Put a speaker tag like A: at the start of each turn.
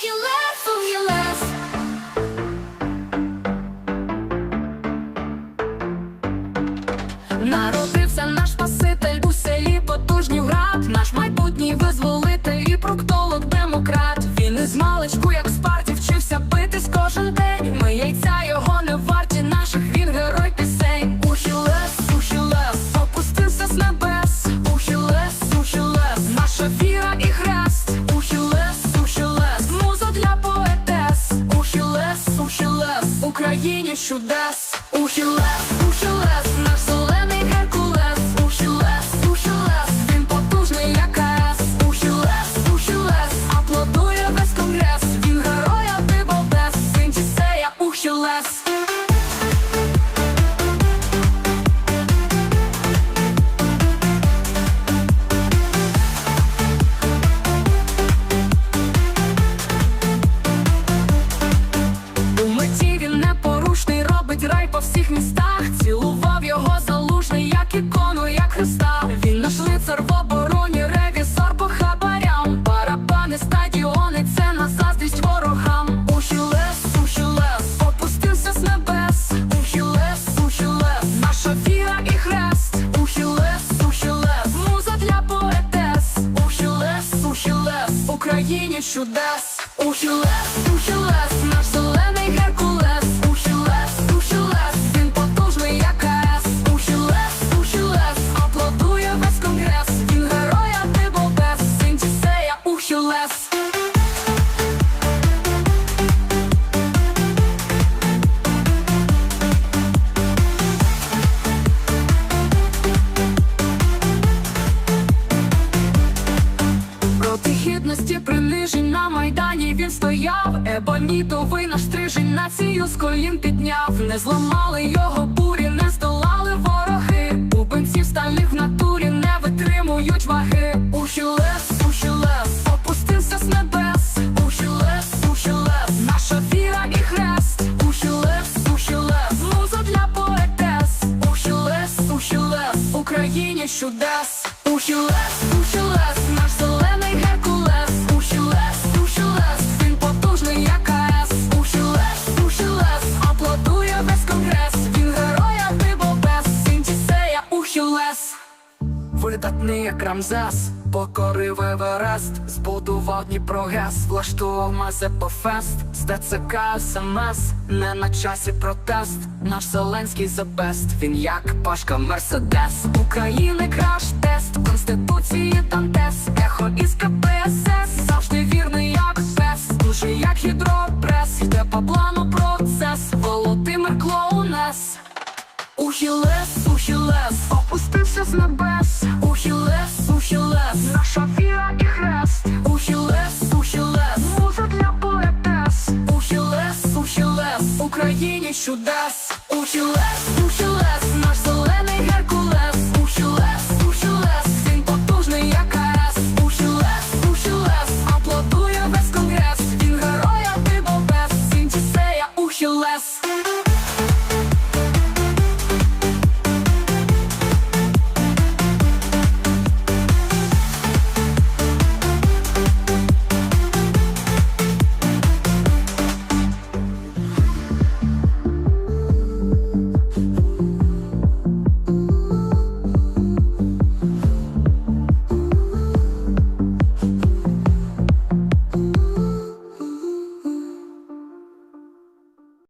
A: Ухілес. Народився наш Спаситель у селі потужній град, наш майбутній визволитель і проктолог демократ. Як Україні чудес. Ухілес, чудес. Ухілес, ухілес, Ебонітовий наш стрижень націю з колін підняв. Не зламали його бурі, не здолали вороги. Бубенців стальних в натурі не витримують ваги. Ухілес, ухілес, опустився з небес. Ухілес, ухілес, наша віра і хрест. Ухілес, ухілес, муза для поетес. Ухілес, ухілес, Україні чудес. Ухілес, ухілес, наш Видатний як Рамзес, покорив Еверест, збудував Дніпрогес, влаштував Мазепофест, з ТЦК СМС, не на часі протест, наш Зеленський за бест, він як Пашка Мерседес, України краш-тест, Конституції Дантес, ехо із КПСС, завжди вірний як пес, дуже як гідропрес, йде по плану процес, Володимир Клоунес. Ухілес, ухілес, опустився з небес. нас, Україні чудес, Ухілес, Ухілес, наш зелений Геркулес, Ухілес, Ухілес, він потужний, як арес, Ухілес, Ухілес, аплодує весь конгрес, він героя ти бо бобес, він тісея, Ухілес.